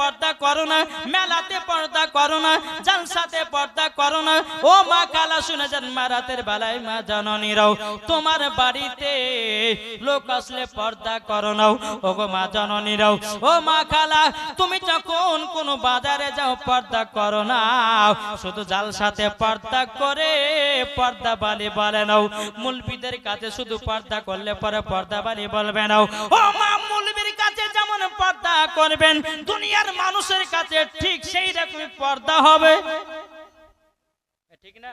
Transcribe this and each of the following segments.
পর্দা করো না, মেলাতে পর্দা করো না, জালসাতে পর্দা করো না। ও মা কালা, শুনে যান মা রাতের বেলায় মা জননীরাও তোমার বাড়িতে লোক আসলে পর্দা করো নাও। ও গো মা জননীরাও ও মা খালা তুমি যখন কোন বাজারে যাও, পর্দা করো না। শুধু জালসাতে পর্দা করে পর্দা বালি বলে নাও। মুলবিদের কাছে শুধু পর্দা করলে পরে পর্দা বালি বলবে নাও। ও মা করবেন, দুনিয়ার মানুষের কাছে ঠিক সেই রকমই পর্দা হবে। ঠিক না?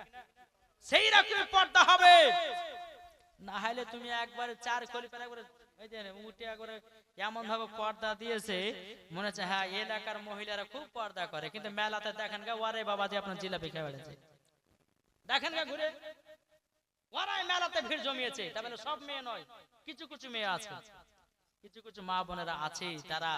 সেই রকমই পর্দা হবে। না হলে তুমি একবারে চার পেলে একবারে এই যে উঠে একবারে এমন ভাবে পর্দা দিয়েছে, মনে হচ্ছে হ্যাঁ এলাকার মহিলারা খুব পর্দা করে, কিন্তু মেলাতে দেখেন গা, ওয়ারে বাবা যে আপনার জিলাপি খেয়ে বেড়েছে দেখেন গা ঘুরে ওরাই মেলাতে ভিড় জমিয়েছে, তার মানে সব মেয়ে নয়, কিছু কিছু মেয়ে আছে। কিছু কিছু মা বোনেরা আছে তারা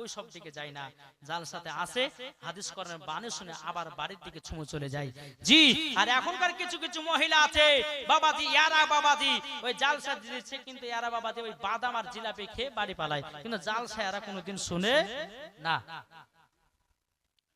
ওই সব দিকে যায় না। যার সাথে আসে হাদিস করেন বানে শুনে আবার বাড়ির দিকে ছুমো চলে যায়। জি, আর এখনকার কিছু কিছু মহিলা আছে বাবা বাবাজি, ইয়ারা বাবাজি, ওই জালসা দিচ্ছে কিন্তু ইয়ারা বাবাজি, ওই বাদাম আর জিলাপি খেয়ে বাড়ি পালায়। কিন্তু জালসা এরা কোনোদিন শুনে না।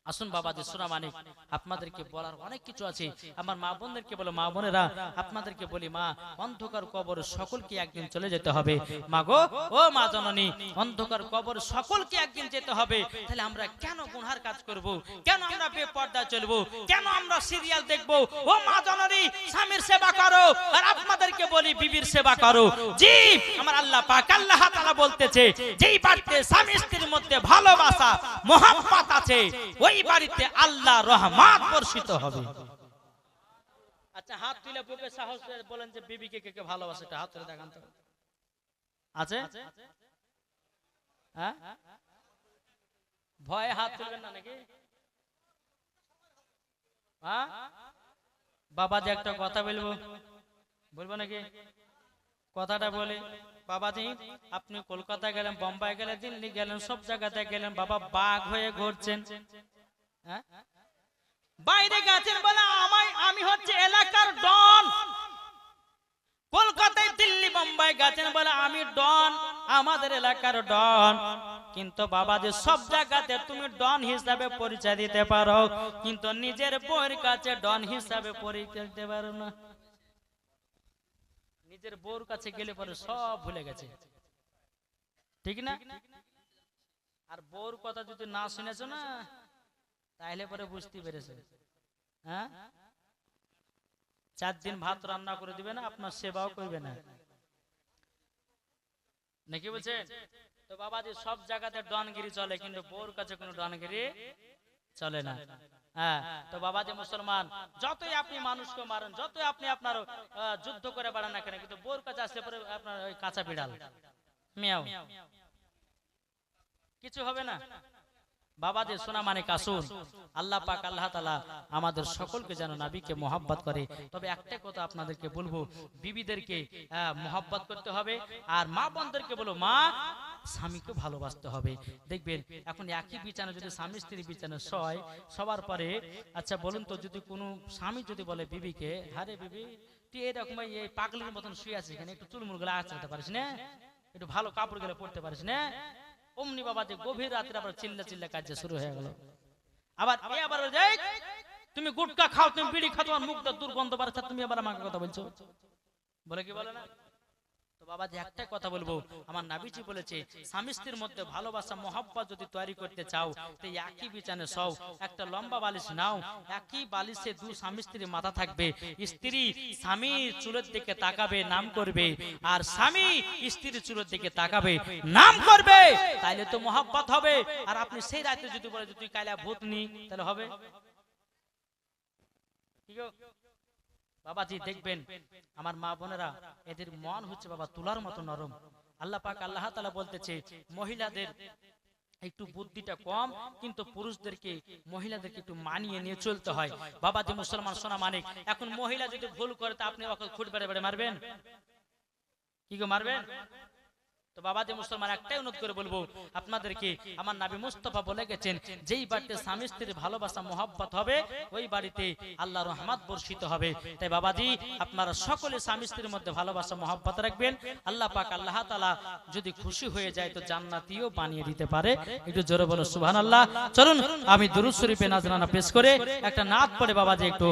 আসুন বাবাজি সোনা মানিক আপনাদেরকে বলার অনেক কিছু আছে। আমার মা বোনদেরকে বলো, মা বোনেরা, আপনাদেরকে বলি, মা, অন্ধকার কবর সকলকে একদিন চলে যেতে হবে। মা গো, ও মা জননী, অন্ধকার কবর সকলকে একদিন যেতে হবে। তাহলে আমরা কেন গুনহার কাজ করব? কেন আমরা বেপর্দা চলবো? কেন আমরা সিরিয়াল দেখব? ও মা জননী, স্বামীর সেবা করো। আর আপনাদেরকে বলি, বিবির সেবা করো। জি, আমার আল্লাহ পাক, আল্লাহ তাআলা বলতেছে, যেই বাড়িতে স্বামী স্ত্রীর মধ্যে ভালোবাসা মোহাম্মত আছে, ওই বাড়িতে আল্লাহ রহমত বর্ষিত হবে। আচ্ছা হাত তুলে বুকে সাহস বলেন যে বিবিকে কে কে ভালোবাসে এটা হাত তুলে দেখান তো। আছে? হ্যাঁ? ভয়ে হাত তুলবেন না নাকি? হ্যাঁ? বাবাজি একটা কথা বলব। বলব নাকি? কথাটা বলে। বাবাজি আপনি কলকাতা গেলেন বোম্বাই গেলেন দিল্লি গেলেন সব জায়গাতে গেলেন বাবা বাঘ হয়ে ঘুরছেন? বাইরে গেছেন বলে আমায়, আমি হচ্ছে এলাকার ডন। কলকাতায় দিল্লি, বোম্বাই গেছেন বলে আমি ডন, আমাদের এলাকার ডন। কিন্তু বাবা যে সব জায়গাতে তুমি ডন হিসাবে পরিচয় দিতে পারো, কিন্তু নিজের বউয়ের কাছে ডন হিসাবে পরিচয় দিতে পারো না। নিজের বউর কাছে গেলে পরে সব ভুলে গেছে। ঠিক না? আর বউর কথা যদি না শুনেছো না তাহলে পরে বুঝতে পেরেছে হ্যাঁ? চার দিন ভাত রান্না করে দিবে না, আপনার সেবাও করবে না। নাকি বলছেন তো বাবাজি সব জায়গাতে ডনগিরি চলে, কিন্তু বউর কাছে কোনো ডনগিরি চলে না। হ্যাঁ তো বাবাজি মুসলমান, যতই আপনি মানুষকে মারেন, যতই আপনি আপনার যুদ্ধ করে বাড়ান না কেন, কিন্তু বউর কাছে আসলে পরে আপনার ওই কাঁচা বিড়াল। মিয়াও। কিছু হবে না? বাবাজি সোনা মানে কাসুন। আল্লাহ পাক, আল্লাহ তালা আমাদের সকলকে যেন নাবিকে মোহাব্বত করে। তবে একটা কথা আপনাদেরকে বলব, বিবিদেরকে মোহাব্বত করতে হবে, আর মা বোনদেরকে বলো, মা, স্বামীকে ভালোবাসতে হবে। দেখবেন, এখন একই বিছানা যদি স্বামী স্ত্রী বিছানা সয় সবার পরে আচ্ছা বলুন তো, যদি কোনো স্বামী যদি বলে বিবিকে হারে বিবি, তুই এরকম এই পাগলির মতন শুয়ে আছিস এখানে, একটু চুলমুলগুলো আঁচড়াতে পারিস না? একটু ভালো কাপড়গুলো পরতে পারিস না? অমনি বাবা যে গভীর রাত্রে আবার চিল্লা চিল্লা কাজ শুরু হয়ে গেল। আবার এ আবার যাই তুমি গুটকা খাও, তুমি বিড়ি খাও, তোমার মুখটা দুর্গন্ধ বাড়ছে তুমি আবার আমাকে কথা বলছো? বলে কি বলে না? বাবা, যে একটা কথা বলব, আমার নাবিজি বলেছে, স্বামী স্ত্রীর মধ্যে ভালোবাসা, মহব্বত যদি তৈরি করতে চাও, তো একই বিছানে সব একটা লম্বা বালিশ নাও, একই বালিশে দু স্বামী স্ত্রীর মাথা থাকবে, স্ত্রী স্বামীর চুলের দিকে তাকাবে, নাম করবে, আর স্বামী স্ত্রীর চুলের দিকে তাকাবে, নাম করবে, তাইলে তো মহব্বত হবে, আর আপনি সেই রাতে যদি বলে তুই কাইলা ভূত নি তাহলে হবে কি? বাবাজি, দেখবেন আমার মা বোনেরা এদের মন হচ্ছে বাবা তুলার মতো নরম। আল্লাহ পাক আল্লাহ তালা বলতেছে, মহিলাদের একটু বুদ্ধিটা কম, কিন্তু পুরুষদেরকে, মহিলাদেরকে একটু মানিয়ে নিয়ে চলতে হয়। বাবা যে মুসলমান সোনা মানিক, এখন মহিলা যদি ভুল করে, তা আপনি খুট বেড়ে বেড়ে মারবেন? কি গো, মারবেন? তো বাবা যে মুসলমান, একটাই অনুরোধ করে বলব, আপনাদেরকে আমার নাবি মুস্তফা বলে গেছেন, যেই বাড়িতে স্বামী স্ত্রীর ভালোবাসা, মোহাব্বত হবে, ওই বাড়িতে আল্লাহ রহমাত বর্ষিত হবে। তাই বাবাজি, আপনারা সকলে স্বামী স্ত্রীর মধ্যে ভালোবাসা, মোহাব্বত রাখবেন। আল্লাহ পাক আল্লাহ তালা যদি খুশি হয়ে যায়, তো জান্নাতিও বানিয়ে দিতে পারে। একটু জোরে বলো সুবহান আল্লাহ চলুন, আমি দুরুদ শরীফে নাজরানা পেশ করে একটা নাত পড়ে বাবাজি, একটু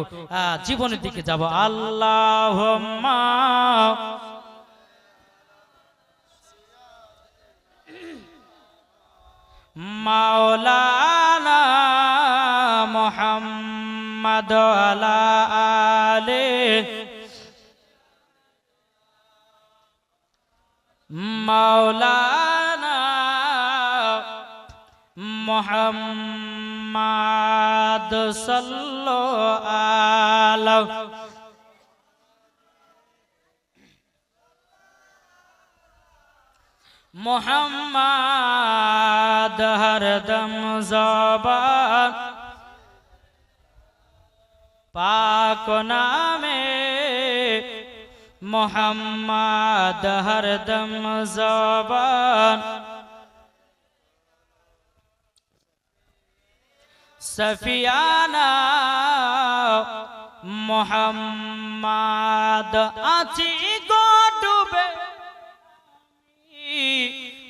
জীবনের দিকে যাব। আল্লাহ মাওলানা মোহাম্মদ আলা আলে মাওলানা মোহাম্মদ সাল্লো আলা মোহাম্মদ হরদম জবান পাক নামে মোহাম্মদ হরদম জবান সফিয়ানা মোহাম্মদ আছি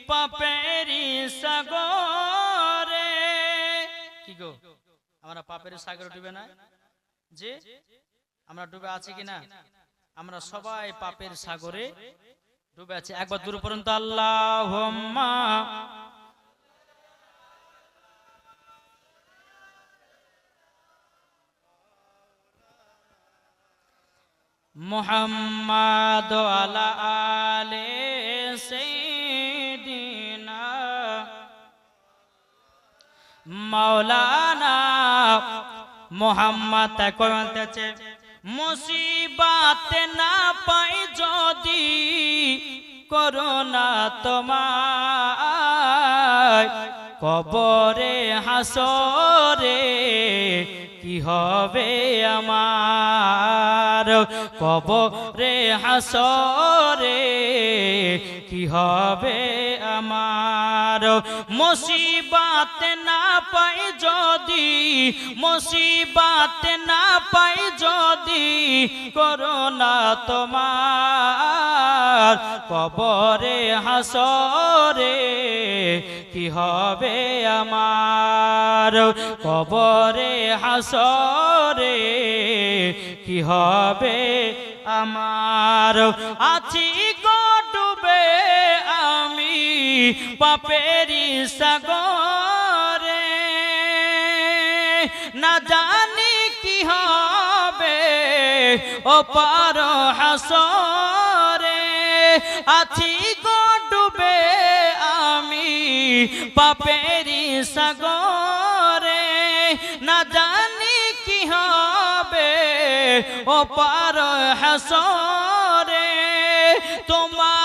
পাপেরি সাগরে। কি গো? আমরা পাপের সাগরে ডুবে না? যে, আমরা ডুবে আছি কিনা আমরা সবাই পাপের সাগরে ডুবে আছি। একবার দূর পর্যন্ত আল্লাহ মোহাম্মদ আলা আলে সেইদিনা মাওলানা মোহাম্মদ কইতেছে মুসিবাত না পাই যদি করোনা তোমার কবরে হাসরে কি হবে আমার? কবরে হাসরে কি হবে আমার? মুসিবাত না পাই যদি মুসিবাত না পাই, যদি করোনা তোমার কবরে, হাসরে, কি হবে আমার? কবরে, হাসরে, কি হবে আমার? আছি গো ডুবে আমি পাপেরি সাগরে। না জানি কি হবে। ও পার হাসরে, আছি গো ডুবে আমি পাপেরি সাগরে। না জানি কি হবে, ও পার হাসরে, তোমারি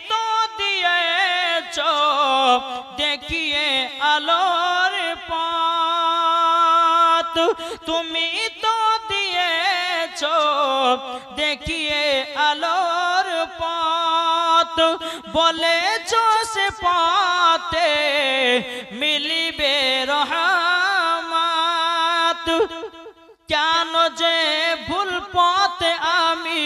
দেখিয়ে আলোর পথ। তুমি তো দিয়েছ দেখিয়ে আলোর পথ। বলেছ সে পথে মিলিবে রহমাত। কেন যে ভুল পথে আমি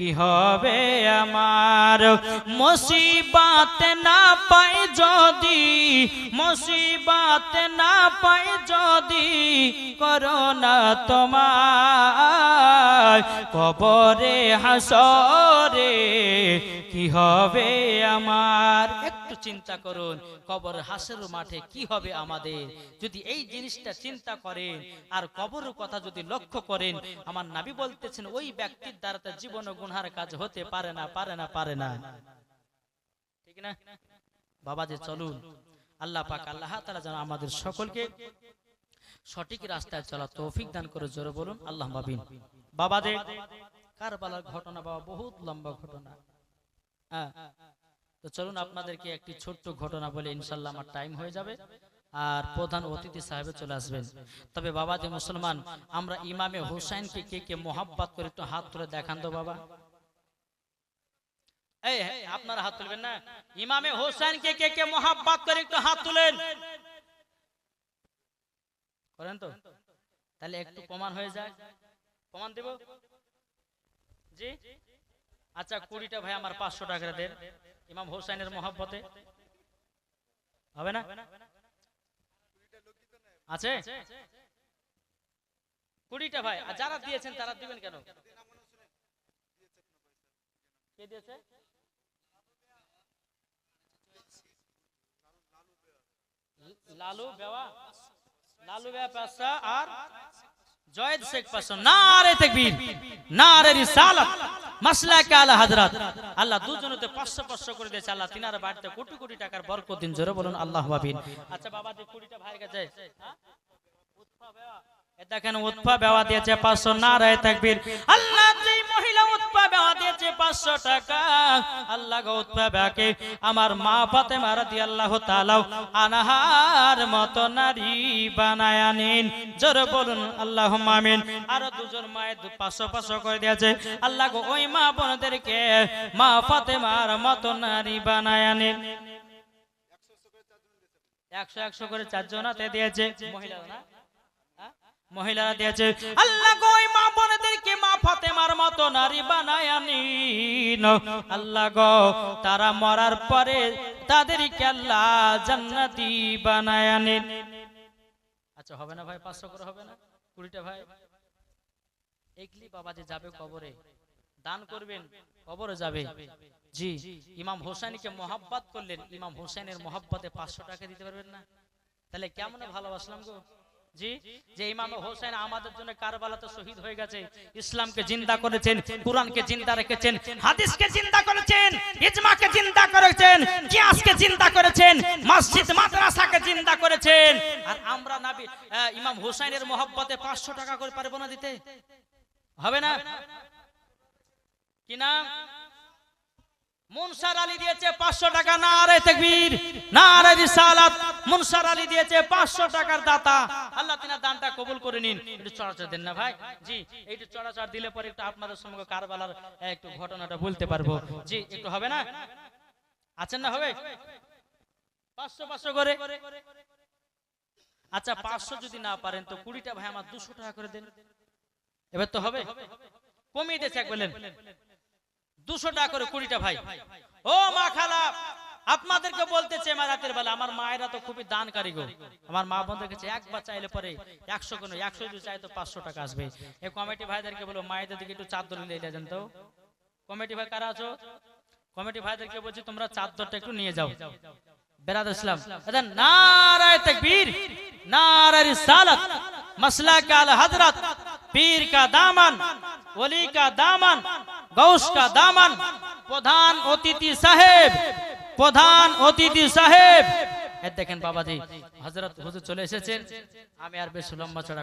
কি হবে আমার? মুসিবাত না পাই যদি, মুসিবাত না পাই যদি করোনা তোমার কবরে হাসরে, কি হবে আমার? চিন্তা করুন, কবর হাসের মাঠে কি হবে আমাদের? যদি এই জিনিসটা চিন্তা করেন, আর কবরের কথা যদি লক্ষ্য করেন, আমার নাবি বলতেছেন, ওই ব্যক্তির দ্বারা তার জীবন গুনহার কাজ হতে পারে না পারে না পারে না। ঠিক না? বাবা যে চলুন, আল্লাহ পাক আল্লাহ তাআলা যেন আমাদের সকলকে সঠিক রাস্তায় চলা তৌফিক দান করে, জোরে বলুন, আল্লাহ বাবিন বাবা যে কারবালার ঘটনা, বাবা, বহুত লম্বা ঘটনা। হ্যাঁ। তো চলুন আপনাদেরকে একটি ছোট্ট ঘটনা বলে ইনশাল্লাহ আমার টাইম হয়ে যাবে। আর প্রধান অতিথি সাহেবে চলে আসবেন। তবে বাবা যে মুসলমান আমরা ইমামে হুসাইনকে কে কে মোহাব্বত করে একটু হাত তুলে দেখান তো বাবা। এই আপনারা হাত তুলবেন না। ইমামে হোসেনকে কে কে মোহাব্বত করে একটু হাত তুলেন। করেন তো? তাহলে একটু প্রমাণ হয়ে যায়। প্রমাণ দেব? জি? আচ্ছা কুড়িটা ভাই আমার পাঁচশো টাকা দেন। ইমাম হোসেনের মোহাব্বতে? হবে না? আছে? কুড়িটা ভাই। আর যারা দিয়েছেন, তারা দিবেন কেন? লালু বেওয়া। লালু বেওয়া পাঁচটা। আর জয়েদ শেখ পাঁচশো নারে তাকবীর, নারে রিসালাত, মাসলাকে আলা হযরত আল্লাহ দুজনতে 500 500 করে দিয়েছে আল্লাহ তিনার বাড়িতে কোটি কোটি টাকার বরকত দিন জোরে বলুন, আল্লাহু আমিন আচ্ছা বাবা যে কুড়িটা ভাইয়ের কাছে হ্যাঁ? উৎসব। এ দেখেন উৎফা বেওয়া দিয়েছে 500 নারে তাকবীর? আল্লাহ মহিলা উৎফা বেওয়া দিয়েছে 500 টাকা, আল্লাহ গো উৎফা বেওয়াকে আমার মা ফাতেমা রাদিয়াল্লাহু তাআলা আনহার মতো নারী বানায় নিন জোরে বলুন, আল্লাহুম্মা আমিন। আর দুজন মায়ের পাঁচশো পাঁচশো করে দিয়েছে। আল্লাহ ওই মা বোনদেরকে মা ফাতেমার মতো নারী বানায় নিন একশো একশো করে চারজন হাতে দিয়েছে। মহিলারা না? মহিলারা দিয়েছে, আল্লাহ গো মা বোনদেরকে মা ফাতেমার মতো নারী বানায় নিন আল্লাহ গো, তারা মরার পরে তাদেরকে আল্লাহ জান্নাতি বানায় আচ্ছা হবে না ভাই? পাঁচশো করে হবে না? কুড়িটা ভাই? এগলি বাবা যে যাবে কবরে, দান করবেন, কবরে যাবে। জি, ইমাম হোসেনকে মোহাব্বত করলেন। ইমাম হোসেনের মোহাব্বতে পাঁচশো টাকা দিতে পারবেন না? তাহলে কেমন ভালোবাসলাম গো? জি যে ইমাম হোসেন আমাদের জন্য কারবালাতে শহীদ হয়ে গেছে ইসলামকে জিন্দা করেছেন কোরআনকে জিন্দা রেখেছেন হাদিসকে জিন্দা করেছেন ইজমাকে জিন্দা করেছেন কিয়াসকে জিন্দা করেছেন মসজিদ মাদ্রাসাকে জিন্দা করেছেন। আর আমরা নবী ইমাম হোসেনের মোহাব্বতে 500 টাকা করে পারব না দিতে? হবে না? কি নাম? মুনসার আলী দিয়েছে পাঁচশো টাকা না রে তকবীর না রে রিসালাত। মুনসার আলী দিয়েছে পাঁচশো টাকার দাতা। আল্লাহ তিনার দানটা কবুল করে নিন। একটু চড়াচড় দেন না ভাই? জি, একটু চড়াচড় দিলে পরে একটু আপনাদের সঙ্গে কারবালার একটু ঘটনাটা বলতে পারব। জি, একটু হবে না? আছেন না হবে? পাঁচশো পাঁচশো করে? আচ্ছা পাঁচশো যদি না পারেন তো কুড়িটা ভাই আমার দুশো টাকা করে দেন। এবার তো হবে? কমিয়ে দিয়েছে এক বলেন। দুশো টাকা করে কুড়িটা ভাই। ও মা খালা! আপনাদেরকে বলতেছে মা, রাতের বেলা। আমার মায়েরা তো খুবই দানকারী গো। আমার মা বোনদের কাছে একবার চাইলে পরে একশো কোনো একশো যদি চাই তো পাঁচশো টাকা আসবে। এই কমিটি ভাইদেরকে বলো, মায়েদের দিকে একটু চাদর নিয়ে যান তো। কমিটি ভাই কারা আছো? কমিটি ভাইদেরকে বলছি, তোমরা চাদরটা একটু নিয়ে যাও। বেরাদ ইসলাম। নারায় তাকবীর, নারায় রিসালাত। মসলা কা আল হযরত পীর কা দামন, ওলি কা দামন গৌস কা দামন, প্রধান অতিথি সাহেব। প্রধান অতিথি সাহেব। দেখেন বাবাজি হজরত হুজুর চলে এসেছেন। আমি আর বেশ লম্বা চড়া